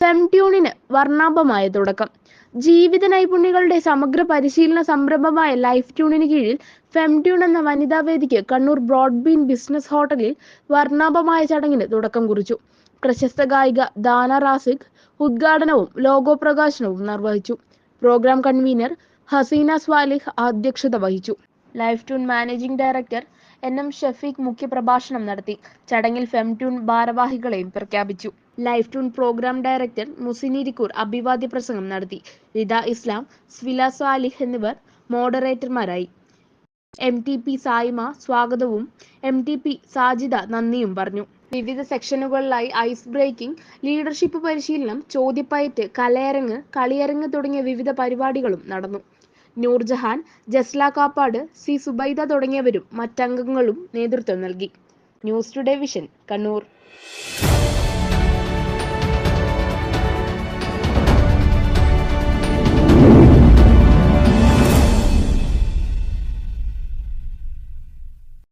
ഫെംട്യൂണിന് വർണാഭമായ തുടക്കം. ജീവിത നൈപുണ്യങ്ങളുടെ സമഗ്ര പരിശീലന സംരംഭമായ ലൈഫ് ട്യൂണിന് കീഴിൽ ഫെംട്യൂൺ എന്ന വനിതാ വേദിക്ക് കണ്ണൂർ ബ്രോഡ്ബീൻ ബിസിനസ് ഹോട്ടലിൽ വർണാഭമായ ചടങ്ങിന് തുടക്കം കുറിച്ചു. പ്രശസ്ത ഗായിക ദാന റാസിഖ് ഉദ്ഘാടനവും ലോഗോ പ്രകാശനവും നിർവഹിച്ചു. പ്രോഗ്രാം കൺവീനർ ഹസീന സ്വാലിഹ് അധ്യക്ഷത വഹിച്ചു. Life tune managing director N M Shafeeq മുഖ്യപ്രഭാഷണം നടത്തി. ചടങ്ങിൽ ഫെംട്യൂൺ ഭാരവാഹികളെയും പ്രഖ്യാപിച്ചു. ലൈഫ് ട്യൂൺ പ്രോഗ്രാം ഡയറക്ടർ മുസിനിരിക്കൂർ അഭിവാദ്യ പ്രസംഗം നടത്തി. റിദ ഇസ്ലാം സ്വില സാലിഹ് എന്നിവർ മോഡറേറ്റർമാരായി. എം ടി പി സായിമ സ്വാഗതവും എം ടി പി സാജിദ നന്ദിയും പറഞ്ഞു. വിവിധ സെക്ഷനുകളിലായി ഐസ് ബ്രേക്കിംഗ് ലീഡർഷിപ്പ് പരിശീലനം ചോദ്യപ്പയറ്റ് കലയരങ്ങ് കളിയരങ്ങ് തുടങ്ങിയ വിവിധ പരിപാടികളും നടന്നു. നൂർജഹാൻ ജസ്ല കാപ്പാട് സി സുബൈദ തുടങ്ങിയവരും മറ്റംഗങ്ങളും നേതൃത്വം നൽകി. News today vision Kannur.